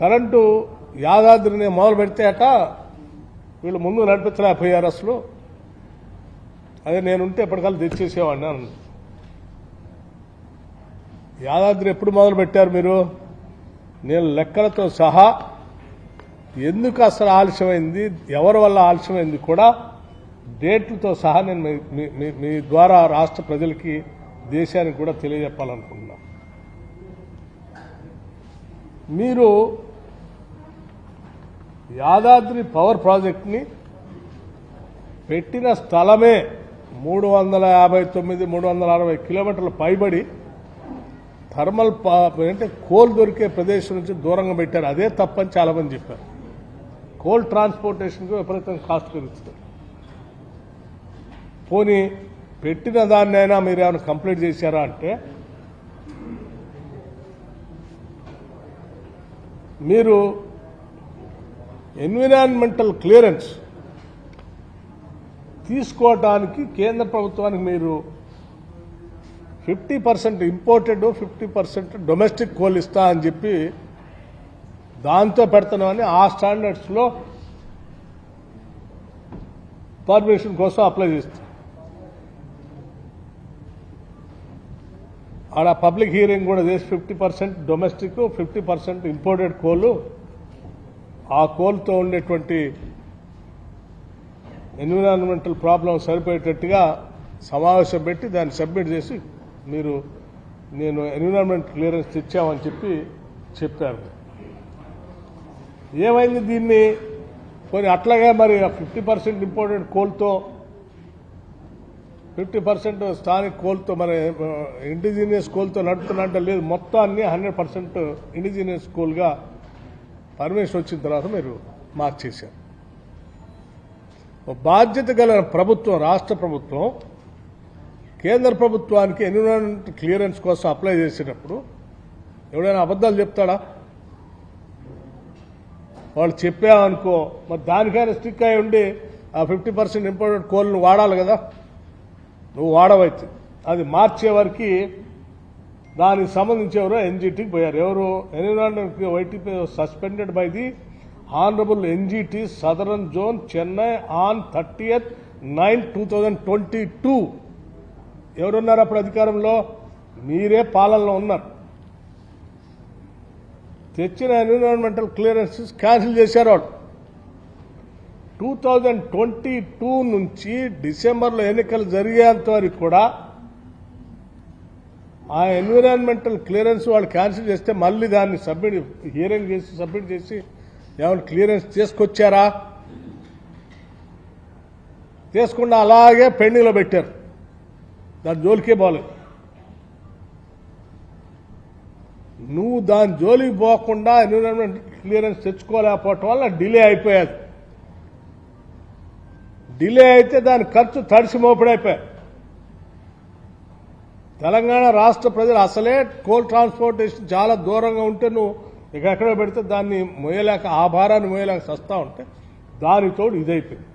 Current యాదాద్రిని మొదలు పెడితే అట వీళ్ళు ముందు నడిపించలేకపోయారు అసలు అదే నేనుంటే ఎప్పటికల్లా తెచ్చేసేవాడిని అన్నాను. యాదాద్రి ఎప్పుడు మొదలు పెట్టారు మీరు? నేను లెక్కలతో సహా ఎందుకు అసలు ఆలస్యమైంది ఎవరి వల్ల ఆలస్యమైంది కూడా డేట్లతో సహా నేను మీ- మీ- మీ- మీ ద్వారా రాష్ట్ర ప్రజలకి దేశానికి కూడా తెలియజెప్పాలనుకుంటున్నా. మీరు యాదాద్రి పవర్ ప్రాజెక్ట్ని పెట్టిన స్థలమే మూడు వందల యాభై తొమ్మిది మూడు వందల అరవై కిలోమీటర్ల పైబడి థర్మల్ అంటే కోల్ దొరికే ప్రదేశం నుంచి దూరంగా పెట్టారు. అదే తప్పని చాలామంది చెప్పారు. కోల్ ట్రాన్స్పోర్టేషన్కి విపరీతంగా కాస్ట్ పెరుగుతుంది. పోనీ పెట్టిన దాన్నైనా మీరు ఏమైనా కంప్లీట్ చేశారా అంటే మీరు ఎన్విరాన్మెంటల్ క్లియరెన్స్ తీసుకోవటానికి కేంద్ర ప్రభుత్వానికి మీరు fifty percent imported fifty percent domestic coal ఇస్తా అని చెప్పి దాంతో పెడుతున్నామని ఆ స్టాండర్డ్స్లో పర్మిషన్ కోసం అప్లై చేస్తాం ఆడ పబ్లిక్ హీరింగ్ కూడా చేసి fifty percent domestic fifty percent imported coal ఆ కోల్తో ఉండేటువంటి ఎన్విరాన్మెంటల్ ప్రాబ్లం సరిపోయేటట్టుగా సమావేశం పెట్టి దాన్ని సబ్మిట్ చేసి మీరు నేను ఎన్విరాన్మెంట్ క్లియరెన్స్ తెచ్చామని చెప్పి చెప్పారు ఏమైంది దీన్ని? కొన్ని అట్లాగే మరి ఫిఫ్టీ పర్సెంట్ ఇంపోర్టెడ్ కోల్తో ఫిఫ్టీ పర్సెంట్ స్థానిక కోల్తో మరి ఇండిజీనియస్ కోల్తో నడుపుతున్నట్టు లేదు మొత్తాన్ని హండ్రెడ్ పర్సెంట్ ఇండిజీనియస్ కోల్గా పర్మిషన్ వచ్చిన తర్వాత మీరు మార్చేశారు. బాధ్యత గల ప్రభుత్వం రాష్ట్ర ప్రభుత్వం కేంద్ర ప్రభుత్వానికి ఎన్విరాన్మెంట్ క్లియరెన్స్ కోసం అప్లై చేసేటప్పుడు ఎవడైనా అబద్ధాలు చెప్తాడా? వాళ్ళు చెప్పామనుకో మరి దానికైనా స్టిక్ అయి ఉండి ఆ ఫిఫ్టీ పర్సెంట్ ఇంపార్టెంట్ కోళ్ళను వాడాలి కదా? నువ్వు వాడవైతే. అది మార్చే వరకు దానికి సంబంధించి ఎవరో ఎన్జిటికి పోయారు. ఎవరు? Environment YTP suspended by the honourable NGT Southern Zone Chennai on thirtieth nine two thousand twenty two. ఎవరున్నారు అప్పుడు అధికారంలో? మీరే పాలనలో ఉన్నారు. తెచ్చిన ఎన్విరాన్మెంటల్ క్లియరెన్సెస్ క్యాన్సిల్ చేశారు వాళ్ళు. టూ థౌజండ్ ట్వంటీ టూ నుంచి డిసెంబర్లో ఎన్నికలు జరిగేంత వరకు కూడా ఆ ఎన్విరాన్మెంటల్ క్లియరెన్స్ వాళ్ళు క్యాన్సిల్ చేస్తే మళ్ళీ దాన్ని సబ్మిట్ హియరింగ్ చేసి సబ్మిట్ చేసి ఏమైనా క్లియరెన్స్ తీసుకొచ్చారా? తీసుకుండా అలాగే పెండింగ్లో పెట్టారు. దాని జోలికే బాలేదు నువ్వు దాని జోలికి పోకుండా ఎన్విరాన్మెంట్ క్లియరెన్స్ తెచ్చుకోలేకపోవటం వల్ల డిలే అయిపోయేది. డిలే అయితే దాని ఖర్చు తడిసి మోపడైపోయాయి తెలంగాణ రాష్ట్ర ప్రజలు అసలే కోల్ ట్రాన్స్పోర్టేషన్ చాలా దూరంగా ఉంటే నువ్వు ఎక్కడెక్కడ పెడితే దాన్ని మోయలేక ఆ భారాన్ని మోయలేక సస్తా ఉంటే దానితోడు ఇదైపోయింది.